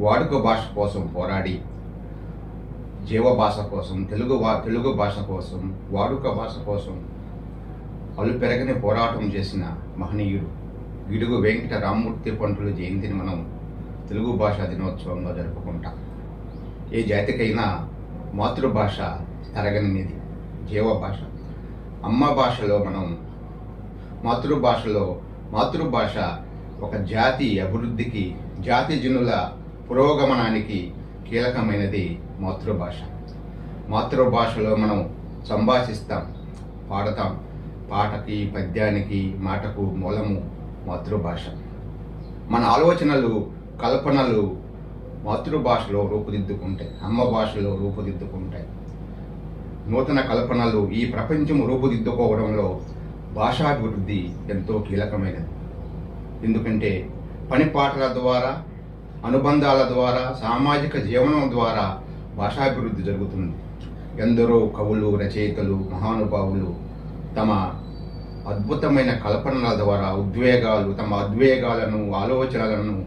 వాడుక భాష కోసం పోరాడి జీవ భాష కోసం తెలుగు వా తెలుగు భాష కోసం వాడుక భాష కోసం అలు పెరగని పోరాటం చేసిన మహనీయుడు గిడుగు వెంకట రామ్మూర్తి పంతుల జయంతిని మనం తెలుగు భాషా దినోత్సవంగా జరుపుకుంటాం. ఏ జాతికైనా మాతృభాష తరగనిది జీవ భాష. అమ్మ భాషలో మనం మాతృభాషలో మాతృభాష ఒక జాతి అభివృద్ధికి జాతి జనుల పురోగమనానికి కీలకమైనది మాతృభాష. మాతృభాషలో మనం సంభాషిస్తాం పాడతాం. పాటకి పద్యానికి మాటకు మూలము మాతృభాష. మన ఆలోచనలు కల్పనలు మాతృభాషలో రూపుదిద్దుకుంటాయి అమ్మ భాషలో రూపుదిద్దుకుంటాయి. నూతన కల్పనలు ఈ ప్రపంచం రూపుదిద్దుకోవడంలో భాషాభివృద్ధి ఎంతో కీలకమైనది. ఎందుకంటే పని పాటల ద్వారా అనుబంధాల ద్వారా సామాజిక జీవనం ద్వారా భాషాభివృద్ధి జరుగుతుంది. ఎందరో కవులు రచయితలు మహానుభావులు తమ అద్భుతమైన కల్పనల ద్వారా ఉద్వేగాలు తమ ఉద్వేగాలను ఆలోచనలను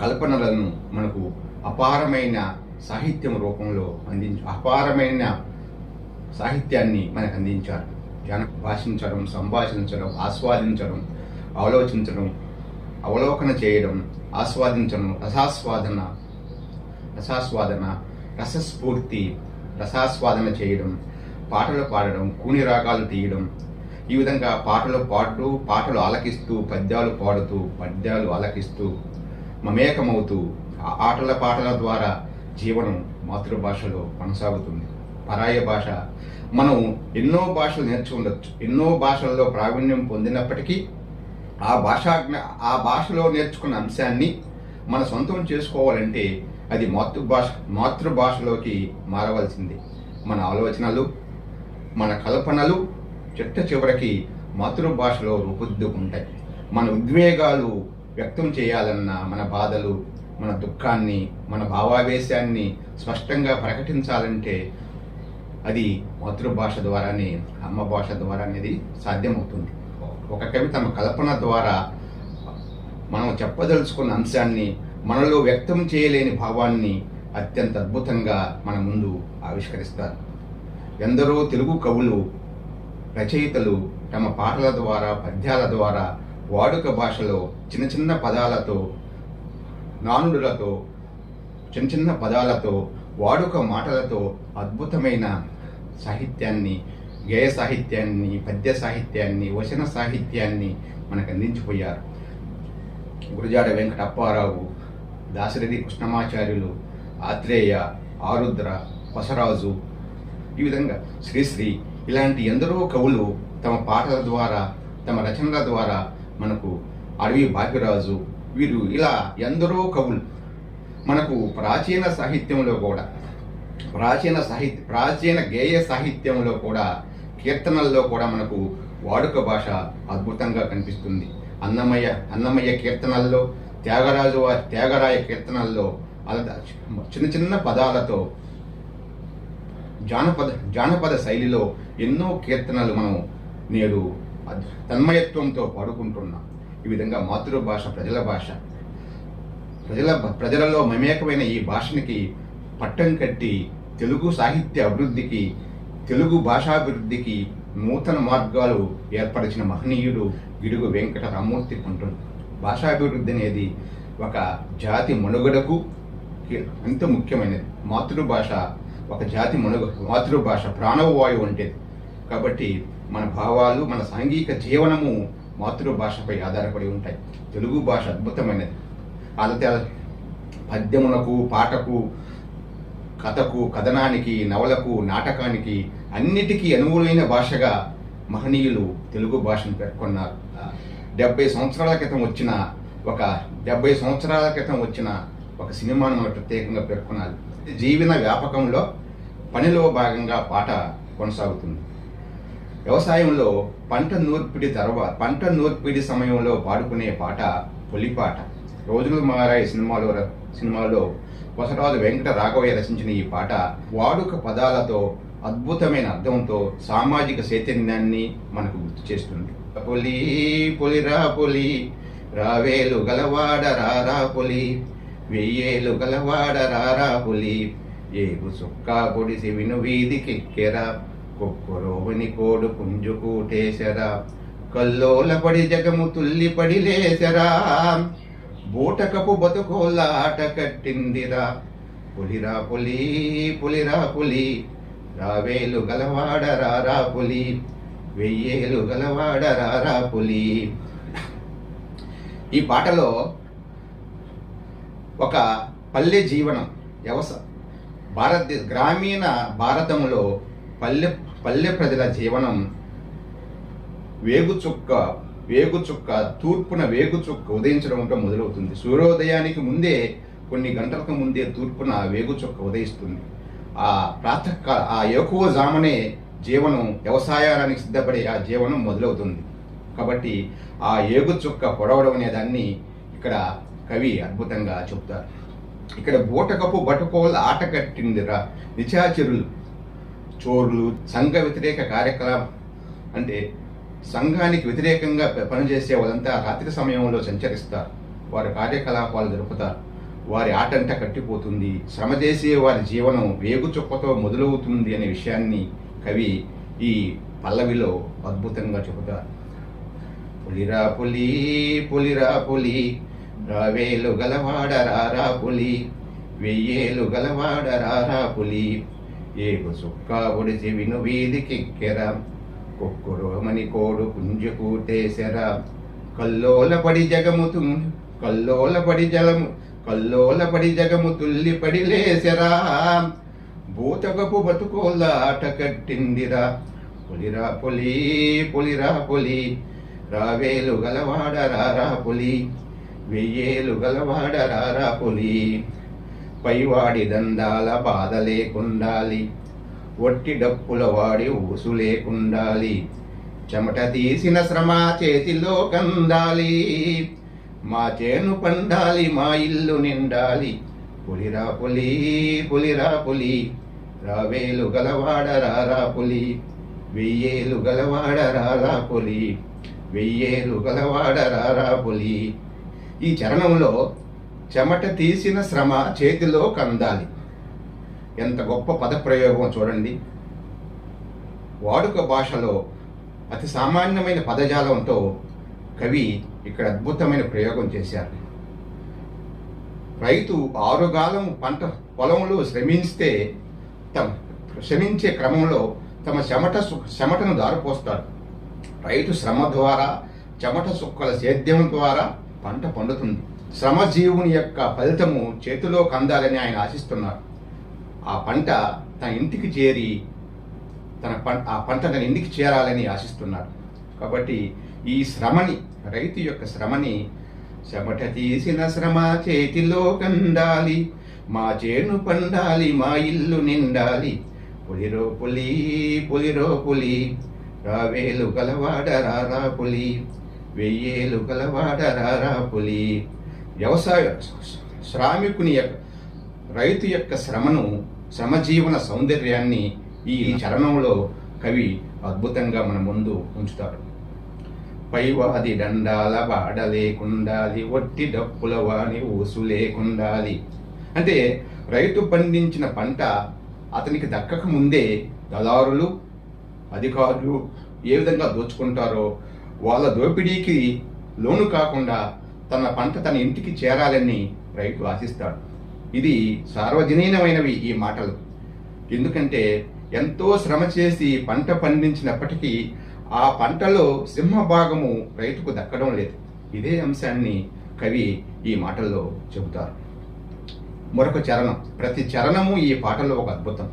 కల్పనలను మనకు అపారమైన సాహిత్యం రూపంలో అందించ అపారమైన సాహిత్యాన్ని మనకు అందించారు. జన భాషించడం సంభాషించడం ఆస్వాదించడం ఆలోచించడం అవలోకన చేయడం ఆస్వాదించడం రసాస్వాదన రసాస్వాదన రసస్ఫూర్తి రసాస్వాదన చేయడం పాటలు పాడడం కూని రాగాలు తీయడం. ఈ విధంగా పాటలు పాడుతూ పాటలు ఆలకిస్తూ పద్యాలు పాడుతూ పద్యాలు ఆలకిస్తూ మమేకమవుతూ ఆ ఆటల పాటల ద్వారా జీవనం మాతృభాషలో కొనసాగుతుంది. పరాయ భాష. మనం ఎన్నో భాషలు నేర్చుకుండొచ్చు. ఎన్నో భాషల్లో ప్రావీణ్యం పొందినప్పటికీ ఆ భాషా ఆ భాషలో నేర్చుకున్న అంశాన్ని మన సొంతం చేసుకోవాలంటే అది మాతృభాష మాతృభాషలోకి మారవలసింది. మన ఆలోచనలు మన కల్పనలు చిట్ట చివరికి మాతృభాషలో రూపుదిద్దుకుంటాయి. మన ఉద్వేగాలు వ్యక్తం చేయాలన్న మన బాధలు మన దుఃఖాన్ని మన భావావేశాన్ని స్పష్టంగా ప్రకటించాలంటే అది మాతృభాష ద్వారానే అమ్మ భాష ద్వారా అనేది సాధ్యమవుతుంది. ఒక కవి తమ కల్పన ద్వారా మనం చెప్పదలుచుకున్న అంశాన్ని మనలో వ్యక్తం చేయలేని భావాన్ని అత్యంత అద్భుతంగా మన ముందు ఆవిష్కరిస్తారు. ఎందరో తెలుగు కవులు రచయితలు తమ పాటల ద్వారా పద్యాల ద్వారా వాడుక భాషలో చిన్న చిన్న పదాలతో నానుడులతో చిన్న చిన్న పదాలతో వాడుక మాటలతో అద్భుతమైన సాహిత్యాన్ని గేయ సాహిత్యాన్ని పద్య సాహిత్యాన్ని వచన సాహిత్యాన్ని మనకు అందించిపోయారు గురజాడ వెంకట అప్పారావు దాశరథి కృష్ణమాచార్యులు ఆత్రేయ ఆరుద్ర వసరాజు ఈ విధంగా శ్రీశ్రీ ఇలాంటి ఎందరో కవులు తమ పాటల ద్వారా తమ రచనల ద్వారా మనకు అడవి భాగ్యరాజు వీరు ఇలా ఎందరో కవులు. మనకు ప్రాచీన సాహిత్యంలో కూడా ప్రాచీన సాహిత్య ప్రాచీన గేయ సాహిత్యంలో కూడా కీర్తనల్లో కూడా మనకు వాడుక భాష అద్భుతంగా కనిపిస్తుంది. అన్నమయ్య అన్నమయ్య కీర్తనల్లో త్యాగరాజు వారి త్యాగరాయ కీర్తనల్లో అలా చిన్న చిన్న పదాలతో జానపద జానపద శైలిలో ఎన్నో కీర్తనలు మనం నేడు తన్మయత్వంతో పాడుకుంటున్నాం. ఈ విధంగా మాతృభాష ప్రజల భాష ప్రజల ప్రజలలో మమేకమైన ఈ భాషనికి పట్టం కట్టి తెలుగు సాహిత్య అభివృద్ధికి తెలుగు భాషాభివృద్ధికి నూతన మార్గాలు ఏర్పరిచిన మహనీయుడు గిడుగు వెంకట రామ్మూర్తి పంతులు భాషాభివృద్ధి అనేది ఒక జాతి మనుగడకు ఎంతో ముఖ్యమైనది. మాతృభాష ఒక జాతి మనుగ మాతృభాష ప్రాణవాయువు వంటిది. కాబట్టి మన భావాలు మన సాంఘిక జీవనము మాతృభాషపై ఆధారపడి ఉంటాయి. తెలుగు భాష అద్భుతమైనది. అలా పద్యమునకు పాటకు కథకు కథనానికి నవలకు నాటకానికి అన్నిటికీ అనువులైన భాషగా మహనీయులు తెలుగు భాషను పేర్కొన్నారు. డెబ్బై సంవత్సరాల క్రితం వచ్చిన ఒక డెబ్బై సంవత్సరాల క్రితం వచ్చిన ఒక సినిమాను మనం ప్రత్యేకంగా పేర్కొనాలి. జీవన వ్యాపకంలో పనిలో భాగంగా పాట కొనసాగుతుంది. వ్యవసాయంలో పంట నూర్పిడి తర్వాత పంట నూర్పిడి సమయంలో పాడుకునే పాట పొలిపాట. రోజులు మారాయి సినిమాలో సినిమాలో కొసరాజు వెంకట రాఘవయ్య రచించిన ఈ పాట వాడుక పదాలతో అద్భుతమైన అర్థంతో సామాజిక చైతన్యాన్ని మనకు గుర్తు చేస్తుంది. పొలి పొలిరా పొలి రావేలు గలవాడ రారా పొలి వెయ్యేలు గలవాడ రారా పులి ఏగు సుక్కా పొడిసి విను వీధికెక్కెరా కొక్కరోవని కోడు పుంజుకూటేశరా కల్లోలపడి జగము తుల్లిపడి లేసరా బూటకపు బతుకులాట కట్టిందిరా. పులిరా పులి పులిరా పులి రావేలు గలవాడ రారా పులి వెయ్యేలు గలవాడ రా పులి. ఈ పాటలో ఒక పల్లె జీవనం వ్యవస భారత గ్రామీణ భారతంలో పల్లె పల్లె ప్రజల జీవనం వేగుచుక్క వేగుచుక్క తూర్పున వేగుచుక్క ఉదయించడం ఉదయించడంతో మొదలవుతుంది. సూర్యోదయానికి ముందే కొన్ని గంటలకు ముందే తూర్పున వేగుచుక్క ఉదయిస్తుంది. ఆ ప్రాతకాల ఆ ఎక్కువ జామనే జీవనం వ్యవసాయానికి సిద్ధపడే ఆ జీవనం మొదలవుతుంది. కాబట్టి ఆ ఏగుచుక్క పొడవడం అనే దాన్ని ఇక్కడ కవి అద్భుతంగా చెప్తారు. ఇక్కడ బూటకపు బటుకోలు ఆట కట్టిందిరా నిచాచరులు చోర్లు సంఘ వ్యతిరేక కార్యకలాపం. అంటే సంఘానికి వ్యతిరేకంగా పనిచేసే వాళ్ళంతా రాత్రి సమయంలో సంచరిస్తారు. వారి కార్యకలాపాలు జరుపుతారు. వారి ఆటంట కట్టిపోతుంది. శ్రమ చేసే వారి జీవనం వేగుచుక్కతో మొదలవుతుంది అనే విషయాన్ని కవి ఈ పల్లవిలో అద్భుతంగా చెబుతారు. పులిరా పులి పులిరా పులి రావేలు గలవాడ రారా పులి వెయ్యేలు గలవాడ రారా పులి ఏగు సుక్కా ఒడిసి విను వీధికెక్కెరా కుక్కురోమని కోడు పుంజు కల్లోలపడి జగము తుం కల్లోలపడి జలము కల్లోలపడి జగము తుల్లిపడి లేసెరా భూతగపు బతుకోళ్ళ ఆట కట్టిందిరా. పులిరా పులి పులిరా పొలి రావేలు గలవాడ రారా పులి వెయ్యేలు గలవాడ రారా పులి. పైవాడి దందాల బాధ లేకుండాలి. ఒట్టి డప్పుల వాడి ఊసు లేకుండాలి. చెమట తీసిన శ్రమ చేతిలో కందాలి. మా చేను పండాలి మా ఇల్లు నిండాలి. పులిరా పులి పులిరా పులి రావేలు గలవాడ రారా పులి వెయ్యేలు గలవాడ రారా పులి వెయ్యేలు గలవాడ రారా పులి. ఈ చరణంలో చెమట తీసిన శ్రమ చేతిలో కందాలి. ఎంత గొప్ప పదప్రయోగం చూడండి. వాడుక భాషలో అతి సామాన్యమైన పదజాలంతో కవి ఇక్కడ అద్భుతమైన ప్రయోగం చేశారు. రైతు ఆరుగాలం పంట పొలంలో శ్రమిస్తే తమ శ్రమించే క్రమంలో తమ చెమట చెమటను దారిపోస్తారు. రైతు శ్రమ ద్వారా చెమట సుక్కల సేద్యం ద్వారా పంట పండుతుంది. శ్రమజీవుని యొక్క ఫలితము చేతిలో కందాలని ఆయన ఆశిస్తున్నారు. ఆ పంట తన ఇంటికి చేరి తన పంట ఆ పంట తన ఇంటికి చేరాలని ఆశిస్తున్నాడు. కాబట్టి ఈ శ్రమని రైతు యొక్క శ్రమని చెమట తీసిన శ్రమ చేతిలో కందాలి మా చేను పండాలి మా ఇల్లు నిండాలి. పులిరో పులి పులిరో పులి రావేలు గలవాడ రారా పులి వెయ్యేలు గలవాడ రారా పులి. వ్యవసాయ శ్రామికుని యొక్క రైతు యొక్క శ్రమను శ్రమజీవన సౌందర్యాన్ని ఈ చరణంలో కవి అద్భుతంగా మన ముందు ఉంచుతారు పైవాది దండాల బాడ లేకుండాలి ఒట్టి డప్పుల వాని ఊసు లేకుండాలి. అంటే రైతు పండించిన పంట అతనికి దక్కక ముందే దళారులు అధికారులు ఏ విధంగా దోచుకుంటారో వాళ్ళ దోపిడీకి లోను కాకుండా తన పంట తన ఇంటికి చేరాలని రైతు ఆశిస్తాడు. ఇది సార్వజనీనమైనవి ఈ మాటలు. ఎందుకంటే ఎంతో శ్రమ చేసి పంట పండించినప్పటికీ ఆ పంటలో సింహ భాగము రైతుకు దక్కడం లేదు. ఇదే అంశాన్ని కవి ఈ మాటల్లో చెబుతారు. మరొక చరణం. ప్రతి చరణము ఈ పాటలో ఒక అద్భుతం.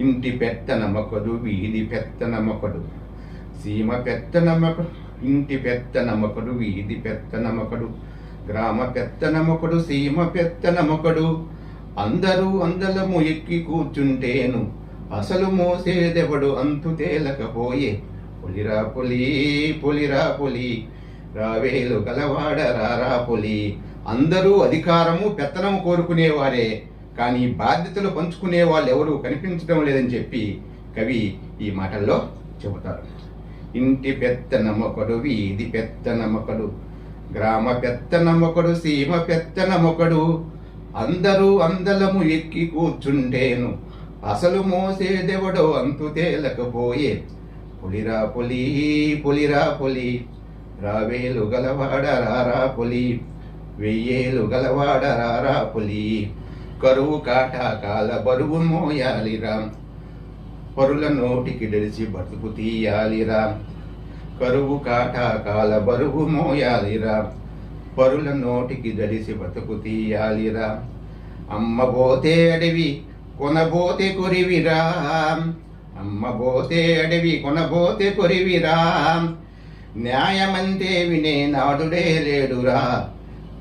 ఇంటి పెద్ద నమ్మకడు వీధి పెద్ద నమ్మకడు సీమ పెద్ద నమ్మకడు ఇంటి పెద్ద నమ్మకడు వీధి పెద్ద నమ్మకడు గ్రామ పెద్ద నమ్మకడు సీమ పెద్ద అందరూ అందలము ఎక్కి కూర్చుంటేను అసలు మోసేదెవడు అంతు తేలకపోయే. పులిరా పులి పులిరా పులి రావేలు గలవాడ రారా పులి. అందరూ అధికారము పెత్తనము కోరుకునేవారే. కానీ బాధ్యతలు పంచుకునే వాళ్ళు ఎవరూ కనిపించడం లేదని చెప్పి కవి ఈ మాటల్లో చెబుతారు. ఇంటి పెత్తనమొకడు వీధి పెత్తనమొకడు. గ్రామ పెత్తనమొకడు సీమ పెత్తనమొకడు అందరూ అందలము ఎక్కి కూర్చుంటేను అసలు మోసేదెవడో అంతు తేలకపోయే. పులిరా పులి పులిరా పులి రావేలు గలవాడ రారా పులి వెయ్యేలు గలవాడ రారా పులి. కరువు కాటా కాల బరువు మోయాలిరా పరుల నోటికి డెలిచి బతుకు తీయాలిరా. కరువు కాటాకాల బరువు మోయాలిరా. పరుల నోటికి దడిసి బతుకు తీయాలిరా. అమ్మబోతే అడవి కొనబోతే కొరివిరా. అమ్మబోతే అడవి కొనబోతే కొరివిరా. న్యాయమంటే వినే నాడుడే లేడురా.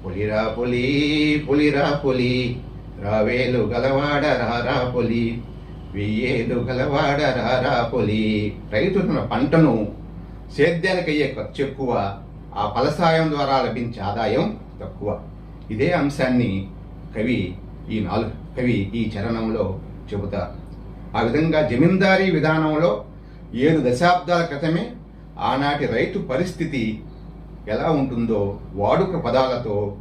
పులిరా పులి పులిరా పులి. రావేలు గలవాడ రారా పులి. వెయ్యేలు గలవాడ రారా పులి. రైతు తన పంటను సేద్యానికి అయ్యే ఖర్చు ఎక్కువ ఆ ఫలసాయం ద్వారా లభించే ఆదాయం తక్కువ. ఇదే అంశాన్ని కవి ఈ నాలుగు కవి ఈ చరణంలో చెబుతారు ఆ విధంగా జమీందారీ విధానంలో ఏడు దశాబ్దాల క్రితమే ఆనాటి రైతు పరిస్థితి ఎలా ఉంటుందో వాడుక పదాలతో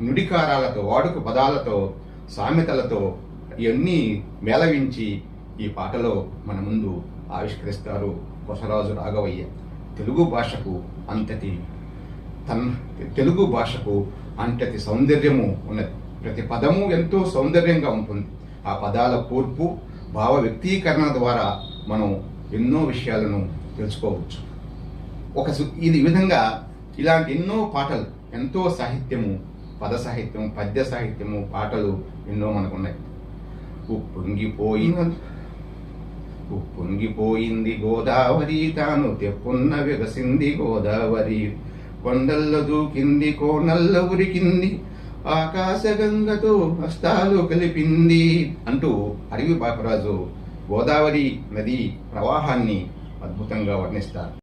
నుడికారాలతో వాడుక పదాలతో సామెతలతో ఇవన్నీ మేళవించి ఈ పాటలో మన ముందు ఆవిష్కరిస్తారు. కొసరాజు రాఘవయ్య తెలుగు భాషకు అంతటి తన్ తెలుగు భాషకు అంతటి సౌందర్యము ఉన్నది. ప్రతి పదము ఎంతో సౌందర్యంగా ఉంటుంది. ఆ పదాల కూర్పు భావ వ్యక్తీకరణ ద్వారా మనం ఎన్నో విషయాలను తెలుసుకోవచ్చు. ఒక ఇది ఈ విధంగా ఇలాంటి ఎన్నో పాటలు ఎంతో సాహిత్యము పద సాహిత్యం పద్య సాహిత్యము పాటలు ఎన్నో మనకు ఉన్నాయి ఉప్పొంగిపోయిన ఉప్పొంగిపోయింది గోదావరి. తాను తెప్పున్న విగసింది గోదావరి. కొండల్లో దూకింది కోనల్లో ఉరికింది. ఆకాశగంగతో హస్తాలు కలిపింది అంటూ అడవి బాపరాజు గోదావరి నది ప్రవాహాన్ని అద్భుతంగా వర్ణిస్తారు.